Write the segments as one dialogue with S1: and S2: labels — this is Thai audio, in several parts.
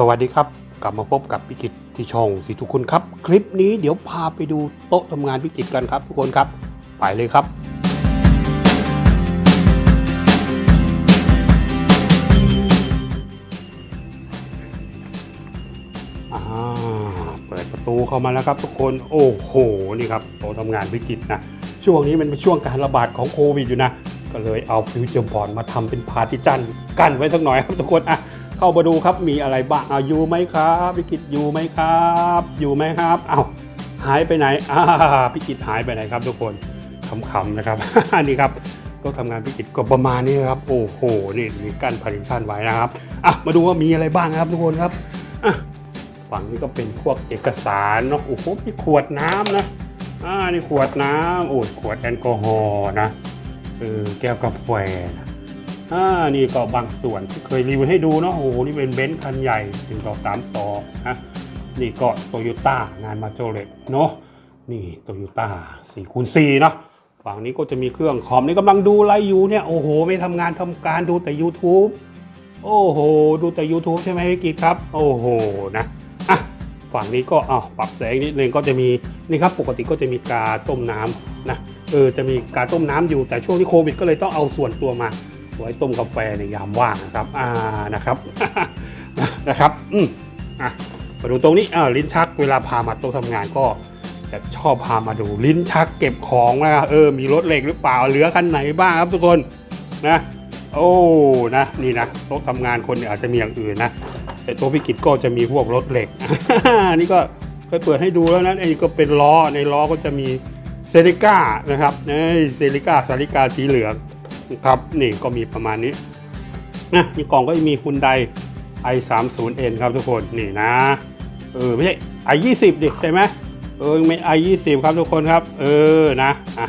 S1: สวัสดีครับ กลับมาพบกับพิกิตที่ช่องสีทุกคนครับ คลิปนี้เดี๋ยวพาไปดูโต๊ะทำงานพิกิตกันครับ ทุกคนครับ ไปเลยครับอ่าเปิดประตูเข้ามาแล้วครับทุกคน โอ้โห นี่ครับโต๊ะทำงานพิกิตนะ ช่วงนี้มันเป็นช่วงการระบาดของโควิดอยู่นะ ก็เลยเอาฟิวเจอร์บอร์ดมาทำเป็นพาร์ติจันกันไว้สักหน่อยครับทุกคนอะ เข้ามาดูครับมีอะไรบ้างอะอยู่ไหมครับพิกิตอยู่ไหมครับ อยู่ไหมครับอ้าวหายไปไหนอ่าพิกิตหายไปไหนครับ ทุกคนขำๆนะครับอันนี้ครับก็ทำงานพิกิตก็ประมาณนี้ครับ โอ้โหนี่มีกั้นพาริชันไว้นะครับอะมาดูว่ามีอะไรบ้างครับทุกคนครับอะฝั่งนี้ก็เป็นพวกเอกสารเนาะโอ้โหมีขวดน้ำนะอ่านี่ขวดน้ำโอ้ยขวดแอลกอฮอล์นะเออแก้วกาแฟนะ อ่านี่ก็บางส่วนที่เคยรีวิวให้ดูเนาะโอ้โหนี่เป็นเบนซ์คันใหญ่ถึงต่อสามสองนะนี่ก็โตโยต้างานมาโจเลตเนาะนี่โตโยต้าสี่คูณสี่เนาะฝั่งนี้ก็จะมีเครื่องคอมนี่กำลังดูอะไรอยู่เนี่ยโอ้โห ไม่ทำงานทำการดูแต่ YouTube โอ้โห ดูแต่ YouTube ใช่ไหมพี่กิตครับ โอ้โหนะอะฝั่งนี้ก็อ้าวปรับแสงนิดนึงก็จะมีนี่ครับปกติก็จะมีกาต้มน้ำนะเออจะมีกาต้มน้ำอยู่แต่ช่วงที่โควิดก็เลยต้องเอาส่วนตัวมา ไว้ต้มกาแฟในยามว่างนะครับอ่านะครับนะครับอืมอะมาดูตรงนี้อ่าลิ้นชักเวลาพามาโต๊ะทำงานก็จะชอบพามาดูลิ้นชักเก็บของนะเออมีรถเหล็กหรือเปล่าเหลือคันไหนบ้างครับทุกคนนะโอ้นะนี่นะโต๊ะทำงานคนเนี่ยอาจจะมีอย่างอื่นนะแต่โต๊ะพิกิจก็จะมีพวกรถเหล็กนี่ก็เคยเปิดให้ดูแล้วนะไอ้ก็เป็นล้อในล้อก็จะมีเซริก้านะครับนี่เซริก้าสาริกาสีเหลือง ครับนี่ก็มีประมาณนี้นะมีกล่องก็มีคุณได i 3 0 n ครับทุกคนนี่นะเออไม่ใช่ i 2 0ดิใช่ไหมเออไม่ i 2 0ครับทุกคนครับ เออนะอะ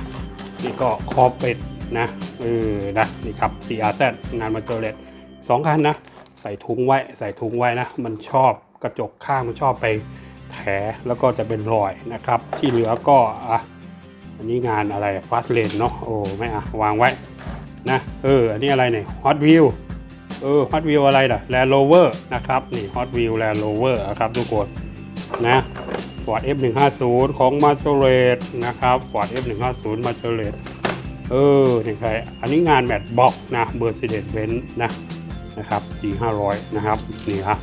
S1: นี่ก็คอเป็ดนะเออนะนี่ครับ CRZ งานมาเจอเลตสองคันนะ ใส่ถุงไว้ใส่ถุงไว้นะ มันชอบกระจกข้างมันชอบไปแถแล้วก็จะเป็นรอยนะครับ ที่เหลือก็อะอันนี้งานอะไรฟาสเลนเนาะโอ้ไม่อะวางไว้ นะเอออันนี้อะไรเนี่ยฮอตวิวเออฮอตวิวอะไรล่ะแลนด์โรเวอร์นะครับนี่ฮอตวิวแลนด์โรเวอร์นะครับทุกคนนะฟอร์ด F150 ของมาโจเรตนะครับฟอร์ด F150 มาโจเรตเออนี่ใครอันนี้งานแมทบ็อกนะเบอร์ c เด b เ n z นะนะครับ G500 นะครับนี่ครับ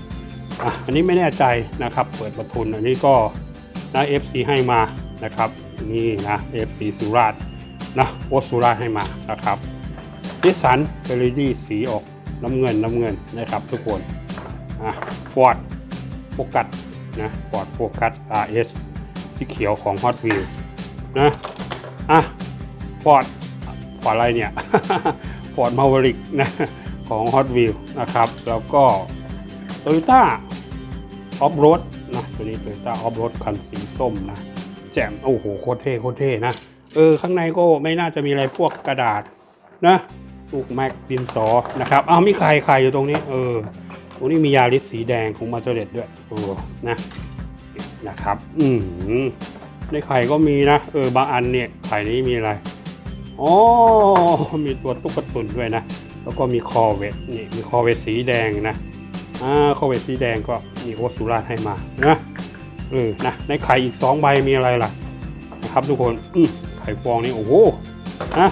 S1: อันนี้ไม่แน่ใจนะครับเปิดประทุนอันนี้ก็นะ FC ให้มานะครับนี่นะ FC สุราษฎร์นะโอสุราษฎร์ให้มานะครับ นิสสันเฟรดี้สีออกน้ำเงินน้ำเงินนะครับทุกคนอะฟอร์ดโฟกัสนะฟอร์ดโฟกัส RS สีเขียวของ Hot Wheels นะอะฟอร์ดฟอร์ดอะไรเนี่ยฟอร์ดมาวริกนะของ Hot Wheels นะครับ แล้วก็ Toyota Off Road นะตัวนี้ Toyota Off Road คันสีส้มนะแจ่มโอ้โหโคตรเท่โคตรเท่นะเออข้างในก็ไม่น่าจะมีอะไรพวกกระดาษนะ ลูกแม็กดินสอนะครับอ้าวมีใครใครอยู่ตรงนี้เออตรงนี้มียาลิสสีแดงของมาเจเด็ดด้วยโอ้นะนะครับอืมในไข่ก็มีนะเออบางอันเนี่ยไข่นี้มีอะไรอ๋อมีตัวตุ๊กตุนด้วยนะ แล้วก็มีคอเวตนี่มีคอเวตสีแดงนะอ่าคอเวตสีแดงก็มีโอสุราให้มานะเออนะในไข่อีกสองใบมีอะไรล่ะนะครับทุกคนอืมไข่ฟองนี่โอ้โหนะ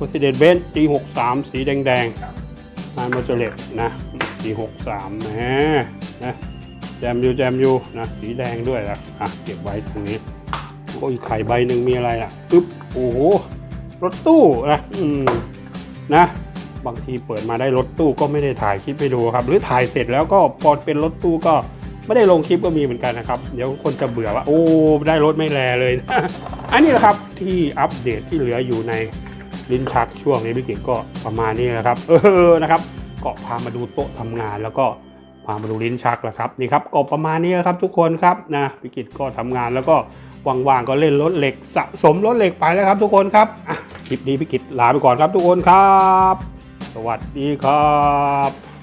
S1: President Benz G63 สีแดงๆงานมาเจเลตนะ G63 นะนะแจมยูแจมยูนะสีแดงด้วยนะอะเก็บไว้ตรงนี้ก็อีกไข่ใบหนึ่งมีอะไรอะอึ๊บโอ้โหรถตู้นะอืมนะบางทีเปิดมาได้รถตู้ก็ไม่ได้ถ่ายคลิปไปดูครับ หรือถ่ายเสร็จแล้วก็พอเป็นรถตู้ก็ไม่ได้ลงคลิปก็มีเหมือนกันนะครับ เดี๋ยวคนจะเบื่อว่าโอ้ได้รถไม่แลเลยอันนี้แหละครับที่อัปเดตที่เหลืออยู่ใน ลิ้นชักช่วงนี้พี่กิจก็ประมาณนี้นะครับ เออนะครับก็พามาดูโต๊ะทำงานแล้วก็พามาดูลิ้นชักแล้วครับนี่ครับก็ประมาณนี้ครับทุกคนครับนะพี่กิจก็ทำงานแล้วก็ว่างๆก็เล่นรถเหล็กสะสมรถเหล็กไปแล้วครับ ทุกคนครับคลิปนี้พี่กิจลาไปก่อนครับทุกคนครับ สวัสดีครับ